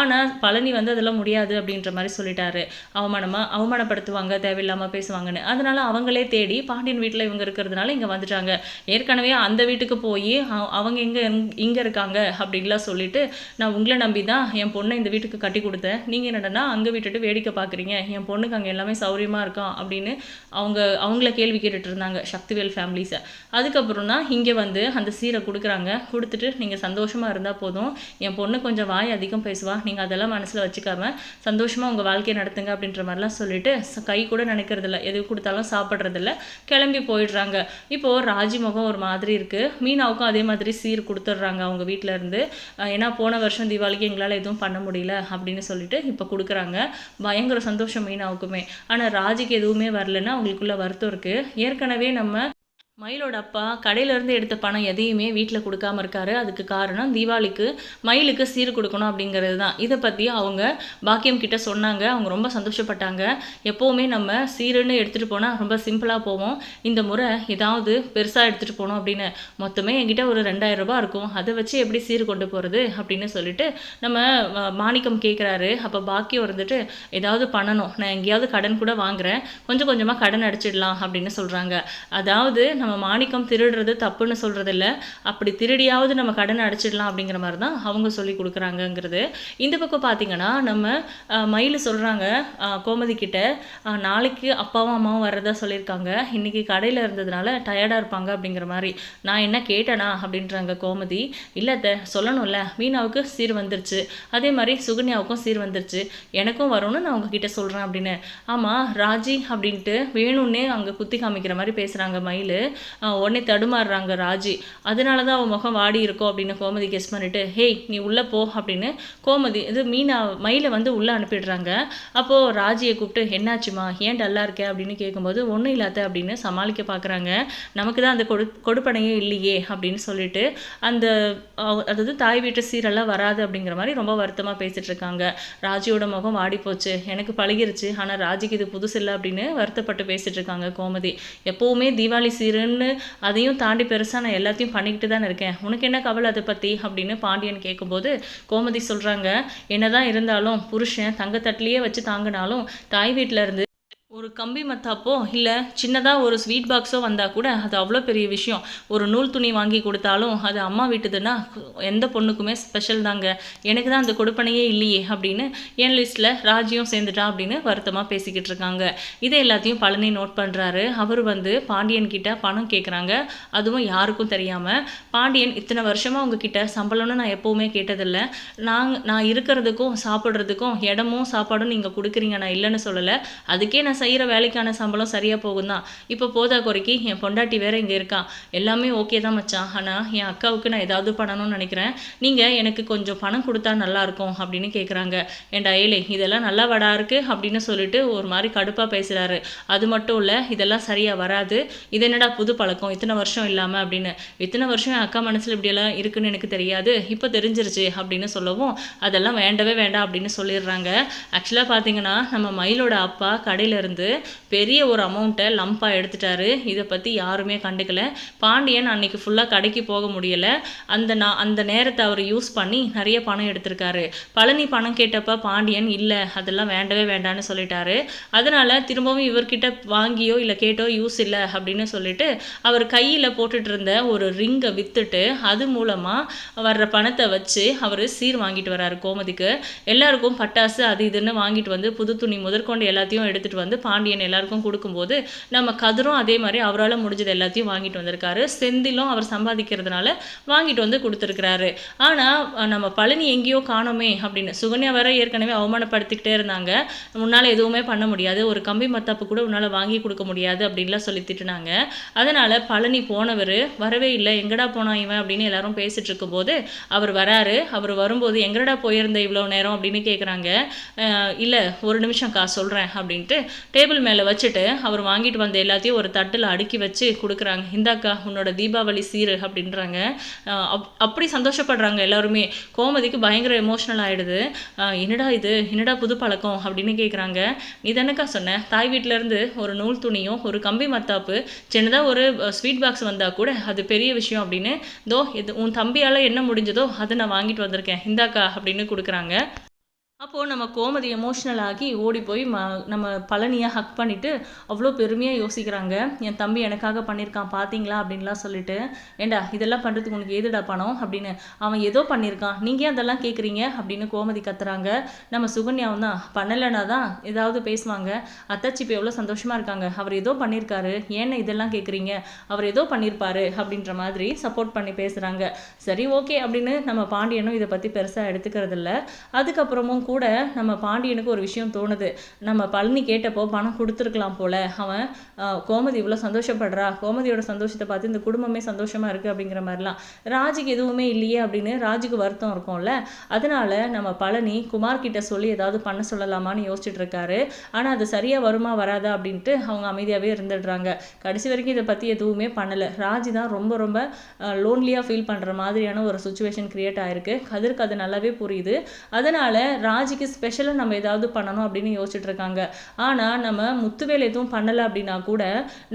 ஆனால் பழனி வந்து அதெல்லாம் முடியாது அப்படின்ற மாதிரி சொல்லிட்டாரு. அவமானமாக அவமானப்படுத்துவாங்க தேவையில்லாமல் பேசுவாங்கன்னு. அதனால அவங்களே தேடி பாண்டியன் வீட்டில் இவங்க இருக்கிறதுனால இங்கே வந்துட்டாங்க. ஏற்கனவே அந்த வீட்டுக்கு போய் அவங்க எங்கே இங்கே இருக்காங்க அப்படின்லாம் சொல்லிட்டு நான் உங்களை நம்பி தான் என் பொண்ணை இந்த வீட்டுக்கு கட்டி கொடுத்தேன். நீங்கள் என்னடனா அங்கே விட்டுட்டு வேடிக்கை பார்க்குறீங்க என் பொண்ணுக்கு அங்கே எல்லாமே சௌரியமாக இருக்கான் அப்படின்னு அவங்க அவங்கள கேள்வி கேட்டுட்டு இருந்தாங்க சக்திவேல் ஃபேமிலிஸை. அதுக்கப்புறம் தான் இங்கே வந்து அந்த சீரை கொடுக்குறாங்க. கொடுத்துட்டு நீங்கள் சந்தோஷமாக இருந்தால் போதும். என் பொண்ணு கொஞ்சம் வாய் அதிகம் பேசுவா. நீங்கள் அதெல்லாம் மனசில் வச்சுக்காம சந்தோஷமாக உங்கள் வாழ்க்கையை நடத்துங்க அப்படின்ற மாதிரிலாம் சொல்லிட்டு கை கூட நினைக்கிறதில்ல. எது கொடுத்தாலும் சாப்பிட்றதில்ல. கிளம்பி போயிடுறாங்க. இப்போது ராஜி முகம் ஒரு மாதிரி இருக்குது மீனாவுக்கும் அதே மாதிரி சீர் கொடுத்துட்றாங்க அவங்க வீட்டில் இருந்து. ஏன்னா போன வருஷம் தீபாவளிக்கு எங்களால் எதுவும் பண்ண முடியல அப்படின்னு சொல்லிட்டு இப்போ கொடுக்குறாங்க. பயங்கர சந்தோஷம் மீனாவுக்குமே. ஆனால் ராஜிக்கு எதுவுமே வரலன்னா அவங்களுக்குள்ள வருத்தம் இருக்குது ஏற்கனவே நம்ம மயிலோட அப்பா கடையிலேருந்து எடுத்த பணம் எதையுமே வீட்டில் கொடுக்காம இருக்காரு. அதுக்கு காரணம் தீபாவளிக்கு மயிலுக்கு சீர் கொடுக்கணும் அப்படிங்கிறது தான். இதை பற்றி அவங்க பாக்கியம் கிட்ட சொன்னாங்க. அவங்க ரொம்ப சந்தோஷப்பட்டாங்க. எப்போவுமே நம்ம சீருன்னு எடுத்துகிட்டு போனால் ரொம்ப சிம்பிளாக போவோம். இந்த முறை ஏதாவது பெருசாக எடுத்துகிட்டு போகணும் அப்படின்னு. மொத்தமே என்கிட்ட ஒரு ரெண்டாயிரம் ரூபாய் இருக்கும். அதை வச்சு எப்படி சீர் கொண்டு போகிறது அப்படின்னு சொல்லிட்டு நம்ம மாணிக்கம் கேட்குறாரு அப்போ பாக்கியம் இருந்துட்டு ஏதாவது பண்ணணும். நான் எங்கேயாவது கடன் கூட வாங்குறேன். கொஞ்சம் கொஞ்சமாக கடன் அடிச்சிடலாம் அப்படின்னு சொல்கிறாங்க அதாவது நம்ம மாணிக்கம் திருடுறது தப்புன்னு சொல்கிறதில்ல அப்படி திருடியாவது நம்ம கடனை அடைச்சிடலாம் அப்படிங்கிற மாதிரி தான் அவங்க சொல்லி கொடுக்குறாங்கங்கிறது. இந்த பக்கம் பார்த்திங்கன்னா நம்ம மயில் சொல்கிறாங்க கோமதி கிட்ட நாளைக்கு அப்பாவும் அம்மாவும் வர்றதா சொல்லியிருக்காங்க. இன்றைக்கி கடையில் இருந்ததுனால டயர்டாக இருப்பாங்க அப்படிங்கிற மாதிரி. நான் என்ன கேட்டேனா அப்படின்றாங்க கோமதி. இல்லை த சொல்லணும்ல மீனாவுக்கு சீர் வந்துருச்சு. அதே மாதிரி சுகன்யாவுக்கும் சீர் வந்துருச்சு. எனக்கும் வரும்னு நான் உங்ககிட்ட சொல்கிறேன் அப்படின்னு. ஆமாம் ராஜி அப்படின்ட்டு வேணும்னே அங்கே குத்தி காமிக்கிற மாதிரி பேசுகிறாங்க மயில். உடனே தடுமாறுறாங்க ராஜி. அதனால தான் அவன் முகம் வாடி இருக்கோ அப்படின்னு கோமதி கெஸ் பண்ணிட்டு ஹேய் நீ உள்ளே போ அப்படின்னு கோமதி இது மீனா மயிலை வந்து உள்ளே அனுப்பிடுறாங்க. அப்போது ராஜியை கூப்பிட்டு என்னாச்சுமா? ஏன் டல்லாக இருக்க? அப்படின்னு கேட்கும்போது ஒன்றும் இல்லாத அப்படின்னு சமாளிக்க பார்க்குறாங்க நமக்கு தான் அந்த கொடு கொடுப்பனையே இல்லையே அப்படின்னு சொல்லிட்டு அந்த அதாவது தாய் வீட்டு சீரெல்லாம் வராது அப்படிங்கிற மாதிரி ரொம்ப வருத்தமாக பேசிகிட்டு இருக்காங்க. ராஜியோட முகம் வாடி போச்சு. எனக்கு பழகிருச்சு. ஆனால் ராஜிக்கு இது புதுசு இல்லை அப்படின்னு வருத்தப்பட்டு பேசிகிட்டு இருக்காங்க கோமதி. எப்போவுமே தீபாவளி சீருன்னு அதையும் தாண்டி பெருசாக நான் எல்லாத்தையும் பண்ணிக்கிட்டு தானே இருக்கேன். உனக்கு என்ன கவலை அதை பற்றி அப்படின்னு பாண்டியன் கேட்கும்போது கோமதி சொல்கிறாங்க என்னதான் இருந்தாலும் புருஷன் தங்கத்தட்டிலேயே வச்சு தாங்கினாலும் தாய் வீட்டில் இருந்து ஒரு கம்பி மத்தாப்போ இல்லை சின்னதாக ஒரு ஸ்வீட் பாக்ஸோ வந்தால் கூட அது அவ்வளோ பெரிய விஷயம். ஒரு நூல் துணி வாங்கி கொடுத்தாலும் அது அம்மா வீட்டுதுன்னா எந்த பொண்ணுக்குமே ஸ்பெஷல் தாங்க. எனக்கு தான் அந்த கொடுப்பனையே இல்லையே அப்படின்னு என் லிஸ்ட்டில் ராஜியும் சேர்ந்துட்டா அப்படின்னு வருத்தமாக பேசிக்கிட்டு இருக்காங்க. இதை எல்லாத்தையும் பழனி நோட் பண்ணுறாரு அவர் வந்து பாண்டியன் கிட்ட பணம் கேட்குறாங்க அதுவும் யாருக்கும் தெரியாமல் பாண்டியன் இத்தனை வருஷமாக உங்ககிட்ட சம்பளம்னு நான் எப்போவுமே கேட்டதில்லை. நாங்கள் நான் இருக்கிறதுக்கும் சாப்பிட்றதுக்கும் இடமும் சாப்பாடும் நீங்கள் கொடுக்குறீங்க நான் இல்லைன்னு சொல்லலை. அதுக்கே நான் செய்கிற வேலைக்கான சம்பளம் சரியாக போகும் தான் இப்போ போதா குறைக்கு என் பொண்டாட்டி வேற இங்கே இருக்கா? எல்லாமே ஓகே தான் மச்சான். ஆனால் என் அக்காவுக்கு நான் ஏதாவது பண்ணணும்னு நினைக்கிறேன். நீங்கள் எனக்கு கொஞ்சம் பணம் கொடுத்தா நல்லா இருக்கும் அப்படின்னு கேட்குறாங்க ஏண்டா ஏலே இதெல்லாம் நல்லா வடா இருக்கு அப்படின்னு சொல்லிட்டு ஒரு மாதிரி கடுப்பாக பேசுகிறாரு அது மட்டும் இல்லை இதெல்லாம் சரியாக வராது. இது என்னடா புது பழக்கம்? இத்தனை வருஷம் இல்லாமல் அப்படின்னு. இத்தனை வருஷம் என் அக்கா மனசில் இப்படியெல்லாம் இருக்குன்னு எனக்கு தெரியாது. இப்போ தெரிஞ்சிருச்சு அப்படின்னு சொல்லவும் அதெல்லாம் வேண்டவே வேண்டாம் அப்படின்னு சொல்லிடுறாங்க. ஆக்சுவலாக பார்த்தீங்கன்னா நம்ம மயிலோட அப்பா கடையில் இருந்து பெரிய ஒரு அமௌண்ட்டை லம்பாக எடுத்துட்டாரு. இதை பற்றி யாருமே கண்டுக்கல. பாண்டியன் அன்னைக்கு ஃபுல்லாக கடைக்கு போக முடியலை. அந்த நான் அந்த நேரத்தை அவர் யூஸ் பண்ணி நிறைய பணம் எடுத்திருக்காரு. பழனி பணம் கேட்டப்ப பாண்டியன் இல்லை அதெல்லாம் வேண்டவே வேண்டான்னு சொல்லிட்டாரு. அதனால திரும்பவும் இவர்கிட்ட வாங்கியோ இல்லை கேட்டோ யூஸ் இல்லை அப்படின்னு சொல்லிட்டு அவர் கையில் போட்டுட்டு இருந்த ஒரு ரிங்கை வித்துட்டு அது மூலமாக வர்ற பணத்தை வச்சு அவர் சீர் வாங்கிட்டு வராரு கோமதிக்கு. எல்லாருக்கும் பட்டாசு அது இதுன்னு வாங்கிட்டு வந்து புது துணி முதற்கொண்டு எல்லாத்தையும் எடுத்துட்டு வந்து பாண்டியன் எல்லாருக்கும் கொடுக்கும்போது நம்ம கதிரும் அதே மாதிரி அவரால் முடிஞ்சது எல்லாத்தையும் வாங்கிட்டு வந்திருக்காரு. செந்திலும் அவர் சம்பாதிக்கிறதுனால வாங்கிட்டு வந்து கொடுத்துருக்கிறாரு. ஆனால் நம்ம பழனி எங்கேயோ காணோமே அப்படின்னு சுகன்யா வேற ஏற்கனவே அவமானப்படுத்திக்கிட்டே இருந்தாங்க. உன்னால் எதுவுமே பண்ண முடியாது. ஒரு கம்பி மத்தாப்பு கூட உன்னால் வாங்கி கொடுக்க முடியாது அப்படின்லாம் சொல்லி திட்டுனாங்க. அதனால் பழனி போனவர் வரவே இல்லை. எங்கடா போனா இவன்? அப்படின்னு எல்லாரும் பேசிட்டு இருக்கும்போது அவர் வராரு. அவர் வரும்போது எங்கடா போயிருந்த இவ்வளோ நேரம்? அப்படின்னு கேட்குறாங்க இல்லை ஒரு நிமிஷம் கா சொல்கிறேன் அப்படின்ட்டு டேபிள் மேலே வச்சுட்டு அவர் வாங்கிட்டு வந்த எல்லாத்தையும் ஒரு தட்டில் அடுக்கி வச்சு கொடுக்குறாங்க. இந்தாக்கா உன்னோட தீபாவளி சீரு அப்படின்றாங்க. அப்- அப்படி சந்தோஷப்படுறாங்க எல்லாருமே. கோமதிக்கு பயங்கர எமோஷனல் ஆகிடுது என்னடா இது? என்னடா புது பழக்கம்? அப்படின்னு கேட்குறாங்க இது என்னக்கா சொன்னேன் தாய் வீட்டிலேருந்து இருந்து ஒரு நூல் துணியும் ஒரு கம்பி மத்தாப்பு சின்னதாக ஒரு ஸ்வீட் பாக்ஸ் வந்தால் கூட அது பெரிய விஷயம் அப்படின்னு தோ இது உன் தம்பியால் என்ன முடிஞ்சதோ அதை நான் வாங்கிட்டு வந்திருக்கேன். இந்தாக்கா அப்படின்னு கொடுக்குறாங்க. அப்போது நம்ம கோமதி எமோஷ்னல் ஆகி ஓடி போய் ம நம்ம பழனியை ஹக் பண்ணிவிட்டு அவ்வளோ பெருமையாக யோசிக்கிறாங்க. என் தம்பி எனக்காக பண்ணியிருக்கான் பார்த்தீங்களா அப்படின்லாம் சொல்லிட்டு ஏண்டா இதெல்லாம் பண்ணுறதுக்கு உனக்கு ஏதுடா பணம்? அப்படின்னு அவன் ஏதோ பண்ணியிருக்கான். நீங்கள் அதெல்லாம் கேட்குறீங்க அப்படின்னு கோமதி கத்துறாங்க. நம்ம சுகன்யாவும் தான் பண்ணலைன்னா தான் ஏதாவது பேசுவாங்க. அத்தாச்சி இப்போ எவ்வளோ சந்தோஷமாக இருக்காங்க. அவர் ஏதோ பண்ணியிருக்காரு. ஏன்னு இதெல்லாம் கேட்குறீங்க அவர் ஏதோ பண்ணியிருப்பாரு. அப்படின்ற மாதிரி சப்போர்ட் பண்ணி பேசுகிறாங்க சரி ஓகே அப்படின்னு நம்ம பாண்டியனும் இதை பற்றி பெருசாக எடுத்துக்கிறதில்ல. அதுக்கப்புறமும் கூட நம்ம பாண்டியனுக்கு ஒரு விஷயம் தோணுது. நம்ம பழனி கேட்டப்போ பணம் கொடுத்துருக்கலாம் போல. அவன் கோமதி இவ்வளோ சந்தோஷப்படுறா. கோமதியோட சந்தோஷத்தை பார்த்து இந்த குடும்பமே சந்தோஷமாக இருக்குது அப்படிங்கிற மாதிரிலாம். ராஜுக்கு எதுவுமே இல்லையே அப்படின்னு ராஜுக்கு வருத்தம் இருக்கும்ல. அதனால் நம்ம பழனி குமார் கிட்ட சொல்லி ஏதாவது பண்ண சொல்லலாமான்னு யோசிச்சுட்டு இருக்காரு. ஆனால் அது சரியாக வருமா வராதா அப்படின்ட்டு அவங்க அமைதியாகவே இருந்துடுறாங்க. கடைசி வரைக்கும் இதை பற்றி எதுவுமே பண்ணலை. ராஜி தான் ரொம்ப ரொம்ப லோன்லியாக ஃபீல் பண்ணுற மாதிரியான ஒரு சுச்சுவேஷன் க்ரியேட் ஆயிருக்கு. கதிர்க்கு அது நல்லாவே புரியுது. அதனால் ரா ராஜிக்கு ஸ்பெஷலாக நம்ம ஏதாவது பண்ணணும் அப்படின்னு யோசிச்சுட்டு இருக்காங்க ஆனால் நம்ம முத்துவேல் எதுவும் பண்ணலை அப்படின்னா கூட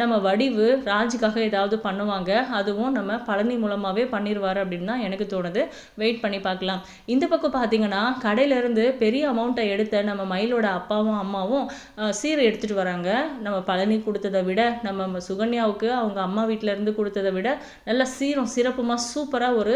நம்ம வடிவு ராஜுக்காக ஏதாவது பண்ணுவாங்க. அதுவும் நம்ம பழனி மூலமாகவே பண்ணிடுவார் அப்படின்னு தான் எனக்கு தோணுது. வெயிட் பண்ணி பார்க்கலாம். இந்த பக்கம் பார்த்தீங்கன்னா கடையிலேருந்து பெரிய அமௌண்ட்டை எடுத்த நம்ம மயிலோட அப்பாவும் அம்மாவும் சீரை சீர் எடுத்துகிட்டு வராங்க. நம்ம பழனி கொடுத்ததை விட நம்ம சுகன்யாவுக்கு அவங்க அம்மா வீட்டிலேருந்து கொடுத்ததை விட நல்லா சீரும் சிறப்புமாக சூப்பராக ஒரு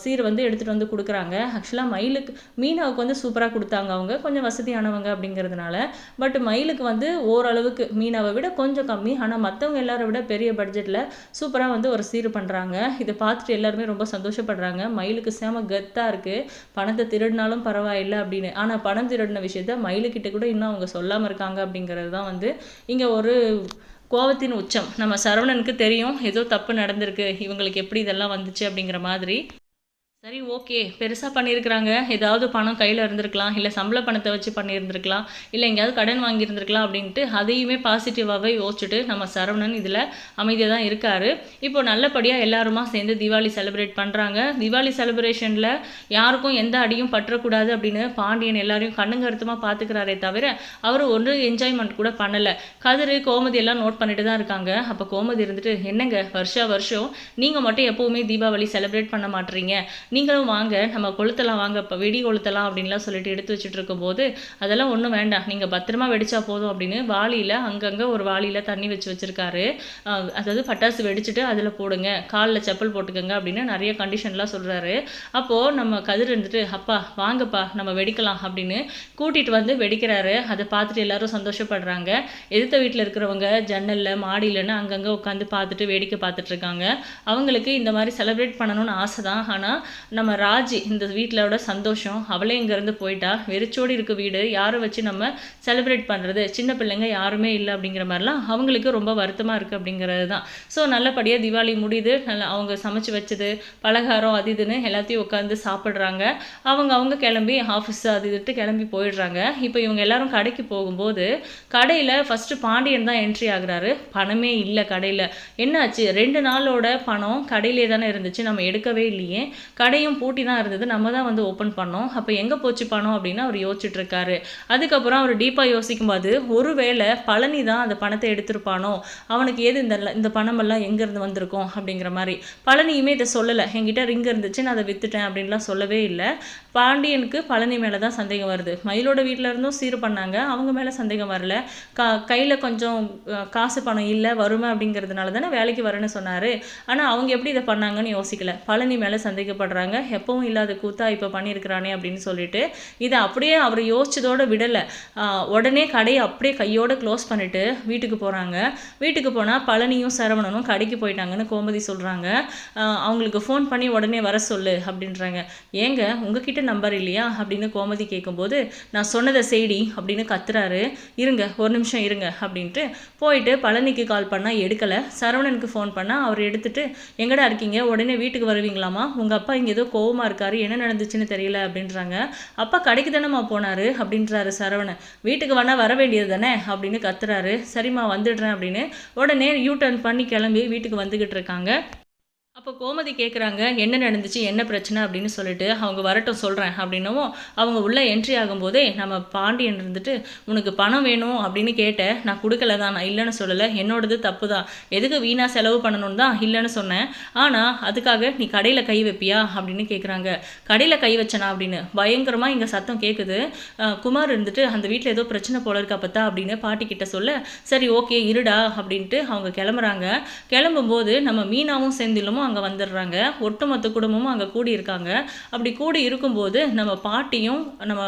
சீர் வந்து எடுத்துகிட்டு வந்து கொடுக்குறாங்க. ஆக்சுவலாக மயிலுக்கு மீனாவுக்கு வந்து சூப்பராக கொடுத்தாங்க அவங்க. கொஞ்சம் வசதியானவங்க அப்படிங்கிறதுனால. பட் மயிலுக்கு வந்து ஓரளவுக்கு மீனாவை விட கொஞ்சம் கம்மி. ஆனால் மற்றவங்க எல்லாரை விட பெரிய பட்ஜெட்டில் சூப்பராக வந்து ஒரு சீர் பண்ணுறாங்க இதை பார்த்துட்டு எல்லாருமே ரொம்ப சந்தோஷப்படுறாங்க. மயிலுக்கு செம கெத்தாக இருக்குது பணத்தை திருடினாலும் பரவாயில்லை அப்படின்னு. ஆனால் பணம் திருடின விஷயத்த மயிலுக்கிட்ட கூட இன்னும் அவங்க சொல்லாமல் இருக்காங்க அப்படிங்கிறது தான் வந்து இங்கே ஒரு கோவத்தின் உச்சம். நம்ம சரவணனுக்கு தெரியும். ஏதோ தப்பு நடந்திருக்கு. இவங்களுக்கு எப்படி இதெல்லாம் வந்துச்சு அப்படிங்கிற மாதிரி. சரி ஓகே. பெருசாக பண்ணியிருக்கிறாங்க. ஏதாவது பணம் கையில் இருந்திருக்கலாம். இல்லை சம்பள பணத்தை வச்சு பண்ணியிருந்திருக்கலாம். இல்லை எங்கேயாவது கடன் வாங்கியிருந்திருக்கலாம் அப்படின்ட்டு அதையுமே பாசிட்டிவாகவே யோசிச்சுட்டு நம்ம சரவணன் இதில் அமைதியாக தான் இருக்கார். இப்போ நல்லபடியாக எல்லாருமா சேர்ந்து தீபாவளி செலிப்ரேட் பண்ணுறாங்க தீபாவளி செலிப்ரேஷனில் யாருக்கும் எந்த அடியும் பற்றக்கூடாது அப்படின்னு பாண்டியன் எல்லாரையும் கண்ணுங்கருத்துமாக பார்த்துக்கிறாரே தவிர அவர் ஒன்று என்ஜாய்மெண்ட் கூட பண்ணலை. கதிர் கோமதி எல்லாம் நோட் பண்ணிட்டு தான் இருக்காங்க. அப்போ கோமதி இருந்துட்டு என்னங்க? வருஷா வருஷம் நீங்கள் மட்டும் எப்போவுமே தீபாவளி செலிப்ரேட் பண்ண மாட்டீங்க நீங்களும் வாங்க நம்ம கொளுத்தலாம் வாங்க இப்போ வெடி கொளுத்தலாம் அப்படின்லாம் சொல்லிட்டு எடுத்து வச்சுட்டு இருக்கும்போது அதெல்லாம் ஒன்றும் வேண்டாம். நீங்கள் பத்திரமா வெடிச்சா போதும் அப்படின்னு வாளியில் அங்கங்கே ஒரு வாளியில் தண்ணி வச்சு வச்சுருக்காரு. அதாவது பட்டாசு வெடிச்சிட்டு அதில் போடுங்க. காலில் செப்பல் போட்டுக்கோங்க அப்படின்னு நிறைய கண்டிஷன்லாம் சொல்கிறாரு அப்போது நம்ம கதிர் இருந்துட்டு அப்பா வாங்கப்பா நம்ம வெடிக்கலாம் அப்படின்னு கூட்டிகிட்டு வந்து வெடிக்கிறாரு. அதை பார்த்துட்டு எல்லாரும் சந்தோஷப்படுறாங்க. எதிர்த்த வீட்டில் இருக்கிறவங்க ஜன்னலில் மாடியிலன்னு அங்கங்கே உட்காந்து பார்த்துட்டு வேடிக்கை பார்த்துட்ருக்காங்க அவங்களுக்கு இந்த மாதிரி செலிப்ரேட் பண்ணணும்னு ஆசை தான் ஆனால் நம்ம ராஜி இந்த வீட்டிலோட சந்தோஷம் அவளே இங்கேருந்து போயிட்டா வெறிச்சோடி இருக்க வீடு யாரை வச்சு நம்ம செலிப்ரேட் பண்ணுறது சின்ன பிள்ளைங்க யாருமே இல்லை அப்படிங்கிற மாதிரிலாம் அவங்களுக்கு ரொம்ப வருத்தமாக இருக்குது அப்படிங்கிறது தான் ஸோ நல்லபடியாக தீபாவளி முடியுது. நல்லா அவங்க சமைச்சு வச்சது பலகாரம் அது இதுன்னு எல்லாத்தையும் உட்காந்து சாப்பிட்றாங்க. அவங்க அவங்க கிளம்பி ஆஃபீஸ் அது இதுட்டு கிளம்பி போயிடுறாங்க. இப்போ இவங்க எல்லாரும் கடைக்கு போகும்போது கடையில் ஃபஸ்ட்டு பாண்டியன் தான் என்ட்ரி ஆகுறாரு. பணமே இல்லை கடையில். என்னாச்சு? ரெண்டு நாளோட பணம் கடையிலே தானே இருந்துச்சு. நம்ம எடுக்கவே இல்லையே. கடையும் பூட்டி தான் இருந்தது. நம்ம தான் வந்து ஓப்பன் பண்ணோம். அப்போ எங்கே போச்சு பணம் அப்படின்னு அவர் யோசிச்சுட்டு இருக்காரு அதுக்கப்புறம் அவர் டீப்பாக யோசிக்கும்போது ஒருவேளை பழனி தான் அந்த பணத்தை எடுத்திருப்பானோ? அவனுக்கு ஏது இந்த இந்த பணமெல்லாம் எங்கேருந்து வந்திருக்கும்? அப்படிங்கிற மாதிரி. பழனியுமே இதை சொல்லலை. என்கிட்ட ரிங் இருந்துச்சு நான் அதை விற்றுட்டேன் அப்படின்லாம் சொல்லவே இல்லை. பாண்டியனுக்கு பழனி மேலே தான் சந்தேகம் வருது. மயிலோட வீட்டில் இருந்தும் சீர் பண்ணாங்க. அவங்க மேலே சந்தேகம் வரல. கா கையில் கொஞ்சம் காசு பணம் இல்லை வருமை அப்படிங்கிறதுனால தானே வேலைக்கு வரேன்னு சொன்னார். ஆனால் அவங்க எப்படி இதை பண்ணாங்கன்னு யோசிக்கல. பழனி மேலே சந்தேகப்படுறாங்க எப்பவும் இல்லாத கூத்தா இப்போ பண்ணியிருக்கிறானே அப்படின்னு சொல்லிட்டு இதை அப்படியே அவர் யோசிச்சதோட விடலை. உடனே கடையை அப்படியே கையோட க்ளோஸ் பண்ணிட்டு வீட்டுக்கு போகிறாங்க வீட்டுக்கு போனால் பழனியும் சரவணனும் கடைக்கு போயிட்டாங்கன்னு கோமதி சொல்கிறாங்க அவங்களுக்கு ஃபோன் பண்ணி உடனே வர சொல்லு அப்படின்றாங்க. ஏங்க உங்ககிட்ட நம்பர் இல்லையா? அப்படின்னு கோமதி கேட்கும்போது நான் சொன்னதை செய்டி அப்படின்னு கத்துறாரு. இருங்க ஒரு நிமிஷம் இருங்க அப்படின்ட்டு போயிட்டு பழனிக்கு கால் பண்ணால் எடுக்கலை. சரவணனுக்கு ஃபோன் பண்ணால் அவர் எடுத்துட்டு எங்கடா இருக்கீங்க? உடனே வீட்டுக்கு வருவீங்களாமா உங்கள் அப்பா இங்கே ஏதோ கோவமாக இருக்காரு என்ன நடந்துச்சுன்னு தெரியல அப்படின்றாங்க. அப்பா கடைக்கு தானேம்மா போனாரு? அப்படின்றாரு சரவணன். வீட்டுக்கு வேணா வர வேண்டியது தானே? அப்படின்னு கத்துறாரு. சரிம்மா வந்துடுறேன் அப்படின்னு உடனே யூ டர்ன் பண்ணி கிளம்பி வீட்டுக்கு வந்துக்கிட்டு இருக்காங்க. அப்போ கோமதி கேட்குறாங்க என்ன நடந்துச்சு? என்ன பிரச்சனை? அப்படின்னு சொல்லிட்டு அவங்க வரட்டும் சொல்கிறேன் அப்படின்னவும் அவங்க உள்ளே என்ட்ரி ஆகும்போதே நம்ம பாண்டியன் இருந்துட்டு உனக்கு பணம் வேணும்? அப்படின்னு கேட்டேன் நான் கொடுக்கல தான் நான் இல்லைன்னு சொல்லலை. என்னோடது தப்பு தான் எதுக்கு வீணாக செலவு பண்ணணும்னு தான் இல்லைன்னு சொன்னேன். ஆனால் அதுக்காக நீ கடையில் கை வைப்பியா? அப்படின்னு கேட்குறாங்க கடையில் கை வச்சனா? அப்படின்னு. பயங்கரமாக இங்கே சத்தம் கேட்குது குமார் இருந்துட்டு அந்த வீட்டில் ஏதோ பிரச்சனை போல இருக்கா பார்த்தா அப்படின்னு பாட்டிக்கிட்ட சொல்ல சரி ஓகே இருடா அப்படின்ட்டு அவங்க கிளம்புறாங்க. கிளம்பும்போது நம்ம மீனாவும் செந்திலும் அங்கே வந்துடுறாங்க. ஒட்டுமொத்த குடும்பமும் அங்கே கூடி இருக்காங்க அப்படி கூடி இருக்கும்போது நம்ம பாட்டியும் நம்ம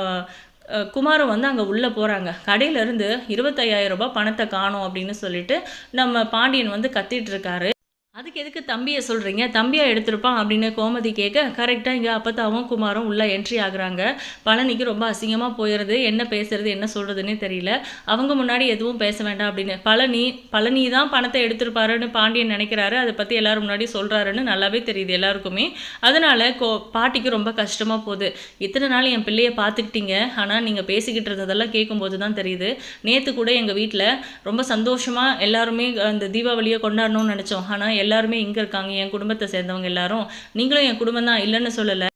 அஹ், குமாரும் வந்து அங்கே உள்ளே போகிறாங்க கடையிலேருந்து இருபத்தையாயிரம் ரூபாய் பணத்தை காணும் அப்படின்னு சொல்லிட்டு நம்ம பாண்டியன் வந்து கத்திட்டு இருக்காரு. அதுக்கு எதுக்கு தம்பியை சொல்கிறீங்க தம்பியை எடுத்திருப்பான் அப்படின்னு கோமதி கேட்க கரெக்டாக இங்கே அப்பத்தாவும் குமாரும் உள்ளே என்ட்ரி ஆகுறாங்க. பழனிக்கு ரொம்ப அசிங்கமாக போயிடுது என்ன பேசுறது என்ன சொல்கிறதுனே தெரியல. அவங்க முன்னாடி எதுவும் பேச வேண்டாம் அப்படின்னு. பழனி பழனி தான் பணத்தை எடுத்திருப்பாருன்னு பாண்டியன் நினைக்கிறாரு. அதை பற்றி எல்லாரும் முன்னாடி சொல்கிறாருன்னு நல்லாவே தெரியுது எல்லாருக்குமே. அதனால் கோ பாட்டிக்கு ரொம்ப கஷ்டமாக போகுது. இத்தனை நாள் என் பிள்ளையை பார்த்துக்கிட்டீங்க. ஆனால் நீங்கள் பேசிக்கிட்டு இருந்ததெல்லாம் கேட்கும்போது தான் தெரியுது. நேற்று கூட எங்கள் வீட்டில் ரொம்ப சந்தோஷமாக எல்லாருமே அந்த தீபாவளியை கொண்டாடணும்னு நினச்சோம். ஆனால் எல்லாருமே இங்கே இருக்காங்க என் குடும்பத்தை சேர்ந்தவங்க எல்லாரும். நீங்களும் என் குடும்பம் தான் இல்லைன்னு சொல்லலை.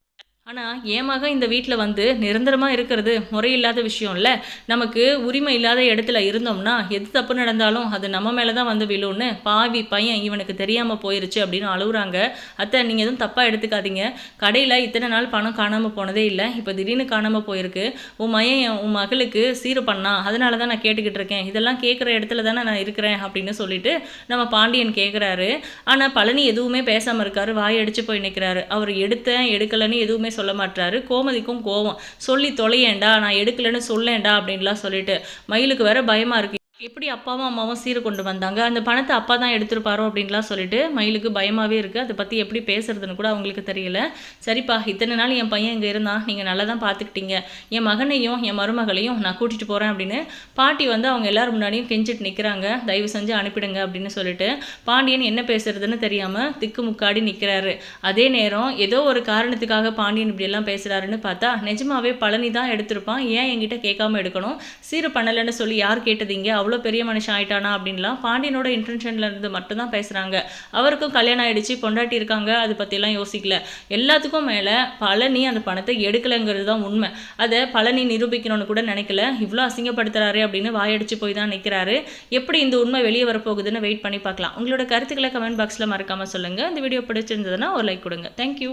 ஆனால் என் மகன் இந்த வீட்டில் வந்து நிரந்தரமாக இருக்கிறது முறையில்லாத விஷயம் இல்லை நமக்கு உரிமை இல்லாத இடத்துல இருந்தோம்னா எது தப்பு நடந்தாலும் அது நம்ம மேலே தான் வந்து விழுன்னு பாவி பையன் இவனுக்கு தெரியாமல் போயிருச்சு அப்படின்னு அழுகுறாங்க அத்தை நீங்கள் எதுவும் தப்பாக எடுத்துக்காதீங்க. கடையில் இத்தனை நாள் பணம் காணாமல் போனதே இல்லை. இப்போ திடீர்னு காணாமல் போயிருக்கு. உன் மையன் என் உன் மகளுக்கு சீரு பண்ணா அதனால தான் நான் கேட்டுக்கிட்டு இருக்கேன். இதெல்லாம் கேட்குற இடத்துல தானே நான் இருக்கிறேன் அப்படின்னு சொல்லிட்டு நம்ம பாண்டியன் கேட்குறாரு ஆனால் பழனி எதுவுமே பேசாமல் இருக்காரு. வாயடிச்சு போய் நிற்கிறாரு அவர் எடுத்தேன் எடுக்கலைன்னு எதுவுமே சொல்ல மாட்டாரு கோமதிக்கும் கோவம். சொல்லி தொலையேண்டா நான் எடுக்கலைன்னு சொல்லேன்டா அப்படின்லாம் சொல்லிட்டு மயிலுக்கு வேற பயமா இருக்கு. எப்படி அப்பாவும் அம்மாவும் சீர் கொண்டு வந்தாங்க? அந்த பணத்தை அப்பா தான் எடுத்திருப்பாரோ அப்படின்லாம் சொல்லிட்டு மயிலுக்கு பயமாகவே இருக்குது அதை பற்றி எப்படி பேசுறதுன்னு கூட அவங்களுக்கு தெரியல. சரிப்பா இத்தனை நாள் என் பையன் இங்கே இருந்தான். நீங்கள் நல்லா தான் பார்த்துக்கிட்டீங்க என் மகனையும் என் மருமகளையும் நான் கூட்டிகிட்டு போகிறேன் அப்படின்னு பாட்டி வந்து அவங்க எல்லோரும் முன்னாடியும் கெஞ்சிட்டு நிற்கிறாங்க தயவு செஞ்சு அனுப்பிடுங்க அப்படின்னு சொல்லிட்டு பாண்டியன் என்ன பேசுறதுன்னு தெரியாமல் திக்கு முக்காடி நிற்கிறாரு அதே நேரம் ஏதோ ஒரு காரணத்துக்காக பாண்டியன் இப்படியெல்லாம் பேசுகிறாருன்னு பார்த்தா நிஜமாவே பழனி தான் எடுத்திருப்பான். ஏன் என்கிட்ட கேட்காம எடுக்கணும்? சீர் பண்ணலைன்னு சொல்லி யார் கேட்டதீங்க அவ்வளோ பெரிய மனுஷன் ஆயிட்டானா அப்படின்லாம் பாண்டியனோட இன்டென்ஷன்ல இருந்து மட்டும்தான் பேசுகிறாங்க அவருக்கும் கல்யாணம் ஆயிடுச்சு பொண்டாட்டி இருக்காங்க அதை பற்றிலாம் யோசிக்கல. எல்லாத்துக்கும் மேலே பழனி அந்த பணத்தை எடுக்கலைங்கிறது தான் உண்மை. அதை பழனி நிரூபிக்கணும்னு கூட நினைக்கல. இவ்வளோ அசிங்கப்படுத்துறாரு அப்படின்னு வாயடிச்சு போய் தான் நிற்கிறாரு எப்படி இந்த உண்மை வெளியே வரப்போகுதுன்னு வெயிட் பண்ணி பார்க்கலாம். உங்களோட கருத்துக்களை கமெண்ட் பாக்ஸில் மறக்காமல் சொல்லுங்கள் இந்த வீடியோ பிடிச்சிருந்ததுன்னா ஒரு லைக் கொடுங்க. தேங்க்யூ